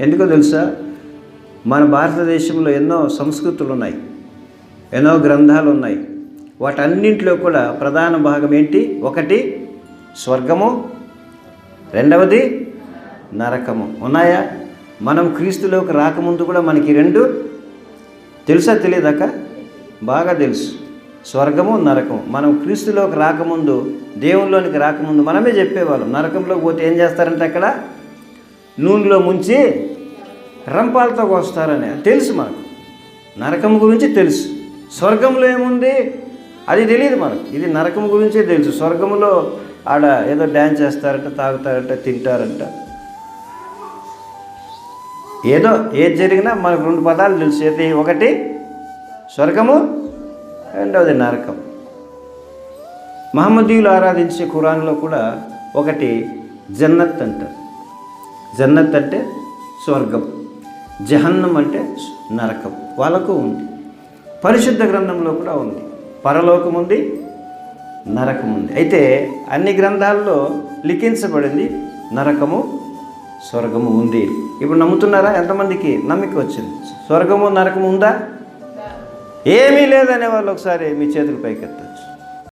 ఎందుకో తెలుసా? మన భారతదేశంలో ఎన్నో సంస్కృతులు ఉన్నాయి ఎన్నో గ్రంథాలు ఉన్నాయి వాటన్నింటిలో కూడా ప్రధాన భాగం ఏంటి? ఒకటి స్వర్గము. రెండవది నరకము. ఉన్నాయా? మనం క్రీస్తులోకి రాకముందు కూడా మనకి రెండు తెలుసా తెలియదాక బాగా తెలుసు. స్వర్గము నరకము. మనం క్రీస్తులోకి రాకముందు దేవునిలోనికి రాకముందు మనమే చెప్పేవాళ్ళం. నరకంలోకి పోతే ఏం చేస్తారంటే అక్కడ? నూనెలో ముంచి రంపాలతో కోస్తారని. తెలుసు మనకు. నరకం గురించి తెలుసు. స్వర్గంలో ఏముంది? అది తెలియదు మనకు. ఇది నరకం గురించే తెలుసు. స్వర్గంలో ఆడ ఏదో డ్యాన్స్ చేస్తారంట తాగుతారంట తింటారంట. ఏదో ఏది జరిగినా మనకు రెండు పదాలు తెలుసు. ఏది ఒకటి? స్వర్గము రెండవది నరకం. మహమ్మదీయులు ఆరాధించే ఖురాన్లో కూడా ఒకటి జన్నత్ అంటారు. జన్నత్ అంటే స్వర్గం జహన్నం అంటే నరకం వాళ్ళకు ఉంది. పరిశుద్ధ గ్రంథంలో కూడా ఉంది. పరలోకం ఉంది నరకం ఉంది. అయితే అన్ని గ్రంథాల్లో లిఖించబడింది నరకము స్వర్గము ఉంది. ఇప్పుడు నమ్ముతున్నారా? ఎంతమందికి నమ్మిక వచ్చింది? స్వర్గము నరకము ఉందా? ఏమీ లేదనే వాళ్ళు ఒకసారి మీ చేతులు పైకెత్తారు